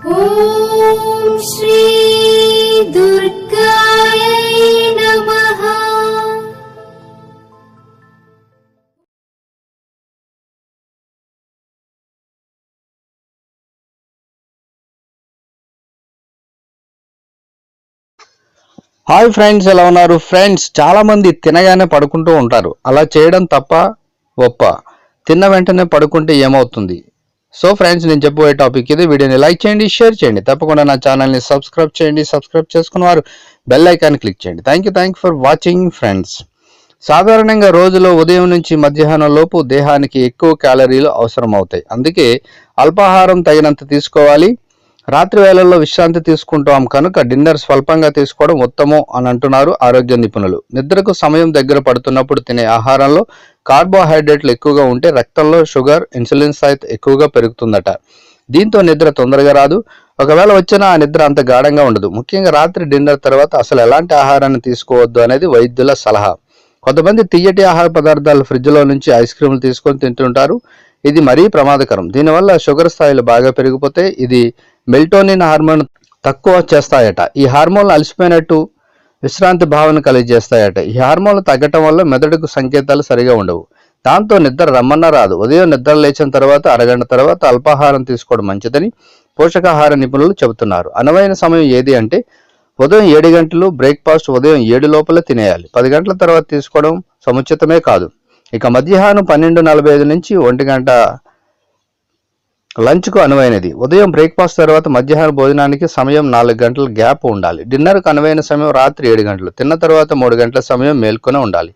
ॐ श्री दुर्गायै नमः hi friends ఎలా ఉన్నారు ఫ్రెండ్స్ చాలా మంది తినగానే పడుకుంటూ ఉంటారు అలా చేయడం తప్ప ఒప్ప తిన్న వెంటనే పడుకుంటే ఏమవుతుంది సో ఫ్రెండ్స్ నేను చెప్పబోయే టాపిక్ ఇది. వీడియోని లైక్ చేయండి షేర్ చేయండి. తప్పకుండా నా ఛానల్ని సబ్స్క్రైబ్ చేయండి సబ్స్క్రైబ్ చేసుకున్న వారు బెల్ ఐకాన్ క్లిక్ చేయండి. Thank you thank for watching friends సాధారణంగా రోజులో ఉదయం నుంచి మధ్యాహ్నం లోపు దేహానికి ఎక్కువ క్యాలరీలు అవసరం అవుతాయి అందుకే అల్పాహారం తగినంత తీసుకోవాలి. రాత్రి వేళల్లో విశ్రాంతి తీసుకుంటాం కనుక డిన్నర్ స్వల్పంగా తీసుకోవడం ఉత్తమం అని అంటున్నారు ఆరోగ్య నిపుణులు. నిద్రకు సమయం దగ్గర పడుతున్నప్పుడు తినే ఆహారంలో కార్బోహైడ్రేట్లు ఎక్కువగా ఉంటే రక్తంలో షుగర్ ఇన్సులిన్ స్థాయి ఎక్కువగా పెరుగుతుందట. దీంతో నిద్ర తొందరగా రాదు. ఒకవేళ వచ్చినా ఆ నిద్ర అంత గాఢంగా ఉండదు. ముఖ్యంగా రాత్రి డిన్నర్ తర్వాత అసలు ఎలాంటి ఆహారాన్ని తీసుకోవద్దు అనేది వైద్యుల సలహా. కొంతమంది తీయటి ఆహార పదార్థాలు ఫ్రిడ్జ్లో నుంచి ఐస్ క్రీములు తీసుకొని తింటుంటారు. ఇది మరీ ప్రమాదకరం. దీనివల్ల షుగర్ స్థాయిలు బాగా పెరిగిపోతే ఇది మెల్టోనిన్ హార్మోన్ తక్కువ చేస్తాయట. ఈ హార్మోన్లు అలసిపోయినట్టు విశ్రాంతి భావన కలిగజేస్తాయట. ఈ హార్మోన్లు తగ్గటం వల్ల మెదడుకు సంకేతాలు సరిగా ఉండవు. దాంతో నిద్ర రమ్మన్నా రాదు. ఉదయం నిద్ర లేచిన తర్వాత అరగంట తర్వాత అల్పాహారం తీసుకోవడం మంచిదని పోషకాహార నిపుణులు చెబుతున్నారు. అనువైన సమయం ఏది అంటే ఉదయం ఏడు గంటలు బ్రేక్ఫాస్ట్ ఉదయం ఏడు లోపల తినేయాలి. పది గంటల తర్వాత తీసుకోవడం సముచితమే కాదు. ఇక మధ్యాహ్నం పన్నెండు నలభై ఐదు నుంచి ఒంటి గంట లంచ్కు అనువైనది. ఉదయం బ్రేక్ఫాస్ట్ తర్వాత మధ్యాహ్న భోజనానికి సమయం నాలుగు గంటల గ్యాప్ ఉండాలి. డిన్నర్కు అనువైన సమయం రాత్రి ఏడు గంటలు. తిన్న తర్వాత మూడు గంటల సమయం మేల్కొని ఉండాలి.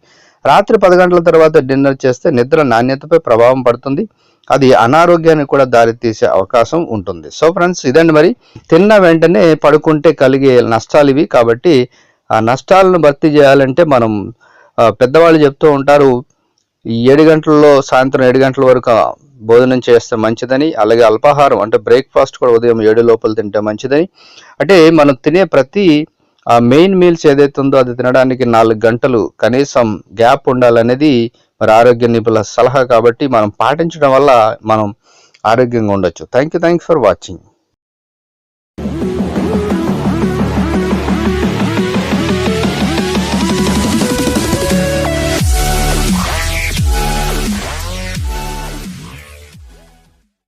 రాత్రి పది గంటల తర్వాత డిన్నర్ చేస్తే నిద్ర నాణ్యతపై ప్రభావం పడుతుంది. అది అనారోగ్యానికి కూడా దారితీసే అవకాశం ఉంటుంది. సో ఫ్రెండ్స్ ఇదండి మరి. తిన్న వెంటనే పడుకుంటే కలిగే నష్టాలు ఇవి. కాబట్టి ఆ నష్టాలను భర్తీ చేయాలంటే మనం పెద్దవాళ్ళు చెప్తూ ఉంటారు. ఈ ఏడు గంటల్లో సాయంత్రం ఏడు గంటల వరకు భోజనం చేస్తే మంచిదని అలాగే అల్పాహారం అంటే బ్రేక్ఫాస్ట్ కూడా ఉదయం ఏడు లోపల తింటే మంచిదని. అంటే మనం తినే ప్రతి ఆ మెయిన్ మీల్స్ ఏదైతే ఉందో అది తినడానికి నాలుగు గంటలు కనీసం గ్యాప్ ఉండాలనేది మరి ఆరోగ్య నిపుణుల సలహా కాబట్టి మనం పాటించడం వల్ల మనం ఆరోగ్యంగా ఉండొచ్చు. Thank you thank for watching